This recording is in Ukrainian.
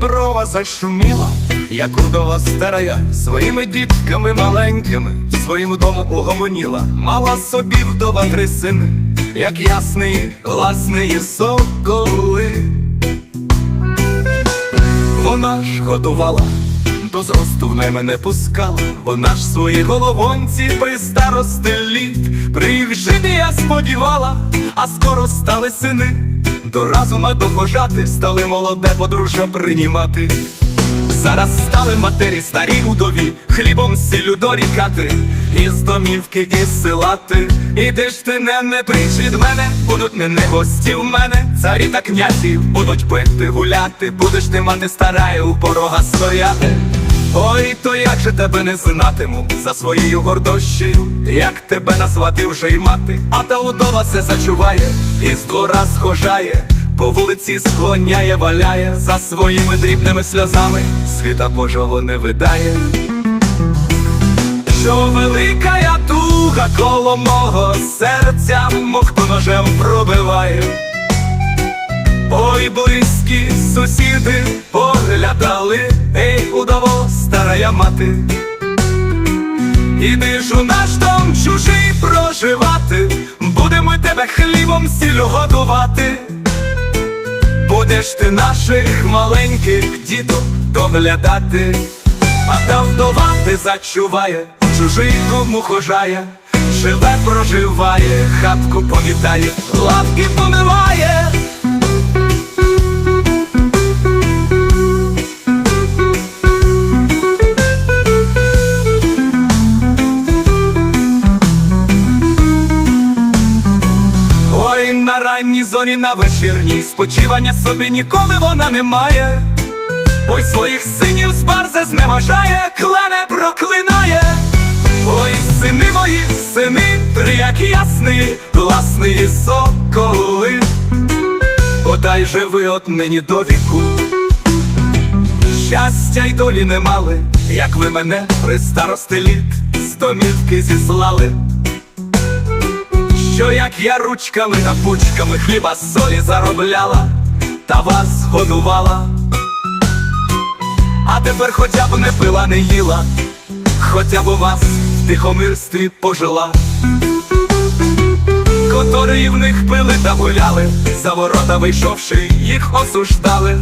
корова зашуміла, як удова старая, своїми дітками маленькими, в своєму дому угомоніла, мала собі вдова три сини, як ясний, гласний соколи. Вона ж годувала, до зросту в мене не пускала, вона ж свої головонці при старости літ при їх Привжити я сподівала, а скоро стали сини, до разума дохожати, стали молоде подружжя приймати. Зараз стали матері старі удові, хлібом сіллю дорікати, із домівки із силати. Іди ж ти не, не прийш від мене, будуть не, не гості в мене, царі та князі будуть пити, гуляти, будеш ти мати старая у порога стояти. Ой, то як же тебе не знатиму за своєю гордощею, як тебе назвати вже й мати, а та удова все зачуває, і з двора схожає, по вулиці склоняє, валяє за своїми дрібними сльозами, світа Божого не видає. Що велика я туга коло мого серця, мов хто ножем пробиває. Ой, близькі сусіди поглядали, ей, удово, старая мати. Іди ж у наш дом чужий проживати, будемо тебе хлібом сіллю годувати. Будеш ти наших маленьких діток доглядати, а та вдова ти зачуває, чужий кому хожає, живе проживає, хатку помітає, лавки помиває. На ранній зоні, на вечірній спочивання собі ніколи вона не має. Ой, своїх синів з барзе зневажає, клане проклинає. Ой, сини мої, сини, три як ясний, власний соколи. Подай же ви от нині до віку. Щастя й долі не мали, як ви мене при старости літ з домівки зіслали. Що як я ручками та пучками хліба солі заробляла, та вас годувала, а тепер хоча б не пила, не їла, хоча б у вас в тихомирстві пожила. Котрі в них пили та гуляли, за ворота вийшовши, їх осуждали.